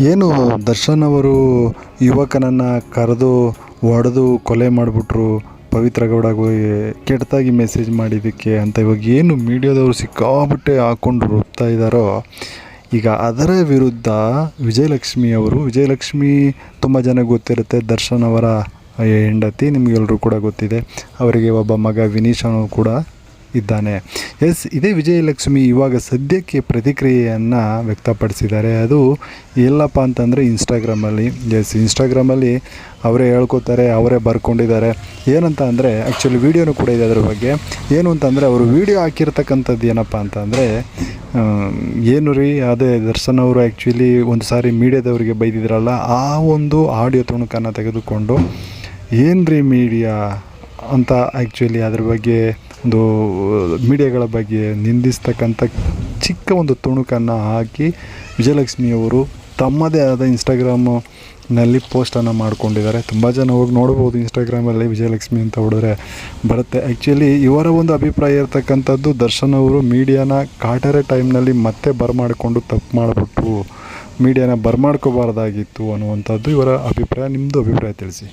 ಏನು ದರ್ಶನ್ ಅವರು ಯುವಕನನ್ನು ಕರೆದು ಹೊಡೆದು ಕೊಲೆ ಮಾಡಿಬಿಟ್ರು? ಪವಿತ್ರ ಗೌಡಗೆ ಕೆಟ್ಟದಾಗಿ ಮೆಸೇಜ್ ಮಾಡಿದ್ದಕ್ಕೆ ಅಂತ ಇವಾಗ ಏನು ಮೀಡಿಯಾದವರು ಸಿಕ್ಕಾಬಿಟ್ಟೆ ಹಾಕ್ಕೊಂಡು ರುಬ್ತಾ ಇದ್ದಾರೋ? ಈಗ ಅದರ ವಿರುದ್ಧ ವಿಜಯಲಕ್ಷ್ಮಿ ಅವರು, ವಿಜಯಲಕ್ಷ್ಮಿ ತುಂಬ ಜನ ಗೊತ್ತಿರುತ್ತೆ, ದರ್ಶನ್ ಅವರ ಹೆಂಡತಿ ನಿಮಗೆಲ್ಲರೂ ಕೂಡ ಗೊತ್ತಿದೆ. ಅವರಿಗೆ ಒಬ್ಬ ಮಗ ವಿನೀಶ್ ಅವನು ಕೂಡ ಇದ್ದಾನೆ. ಎಸ್, ಇದೇ ವಿಜಯಲಕ್ಷ್ಮಿ ಇವಾಗ ಸದ್ಯಕ್ಕೆ ಪ್ರತಿಕ್ರಿಯೆಯನ್ನು ವ್ಯಕ್ತಪಡಿಸಿದ್ದಾರೆ. ಅದು ಎಲ್ಲಪ್ಪ ಅಂತಂದರೆ ಇನ್ಸ್ಟಾಗ್ರಾಮಲ್ಲಿ ಎಸ್ ಇನ್ಸ್ಟಾಗ್ರಾಮಲ್ಲಿ ಅವರೇ ಹೇಳ್ಕೊತಾರೆ, ಅವರೇ ಬರ್ಕೊಂಡಿದ್ದಾರೆ. ಏನಂತ ಅಂದರೆ ಆ್ಯಕ್ಚುಲಿ ವೀಡಿಯೋನು ಕೂಡ ಇದೆ ಅದ್ರ ಬಗ್ಗೆ. ಏನು ಅಂತಂದರೆ, ಅವರು ವೀಡಿಯೋ ಹಾಕಿರ್ತಕ್ಕಂಥದ್ದು ಏನಪ್ಪ ಅಂತಂದರೆ ಏನು ರೀ, ಅದೇ ದರ್ಶನ್ ಅವರು ಆ್ಯಕ್ಚುಲಿ ಒಂದು ಸಾರಿ ಮೀಡಿಯಾದವರಿಗೆ ಬೈದಿದ್ರಲ್ಲ, ಆ ಒಂದು ಆಡಿಯೋ ತುಣುಕನ್ನು ತೆಗೆದುಕೊಂಡು ಏನು ರೀ ಮೀಡಿಯಾ ಅಂತ ಆ್ಯಕ್ಚುಲಿ ಅದ್ರ ಬಗ್ಗೆ ಒಂದು ಮೀಡಿಯಾಗಳ ಬಗ್ಗೆ ನಿಂದಿಸ್ತಕ್ಕಂಥ ಚಿಕ್ಕ ಒಂದು ತುಣುಕನ್ನು ಹಾಕಿ ವಿಜಯಲಕ್ಷ್ಮಿಯವರು ತಮ್ಮದೇ ಆದ ಇನ್ಸ್ಟಾಗ್ರಾಮ್ನಲ್ಲಿ ಪೋಸ್ಟನ್ನು ಮಾಡ್ಕೊಂಡಿದ್ದಾರೆ. ತುಂಬ ಜನ ಹೋಗಿ ನೋಡ್ಬೋದು ಇನ್ಸ್ಟಾಗ್ರಾಮಲ್ಲಿ ವಿಜಯಲಕ್ಷ್ಮಿ ಅಂತ ಹೊಡೆದ್ರೆ ಬರುತ್ತೆ. ಆ್ಯಕ್ಚುಲಿ ಇವರ ಒಂದು ಅಭಿಪ್ರಾಯ ಇರ್ತಕ್ಕಂಥದ್ದು ದರ್ಶನ್ ಅವರು ಮೀಡಿಯಾನ ಕಾಟರೆ ಟೈಮ್ನಲ್ಲಿ ಮತ್ತೆ ಬರಮಾಡಿಕೊಂಡು ತಪ್ಪು ಮಾಡಿಬಿಟ್ಟು ಮೀಡಿಯಾನ ಬರ್ಮಾಡ್ಕೋಬಾರ್ದಾಗಿತ್ತು ಅನ್ನುವಂಥದ್ದು ಇವರ ಅಭಿಪ್ರಾಯ. ನಿಮ್ಮದು ಅಭಿಪ್ರಾಯ ತಿಳಿಸಿ.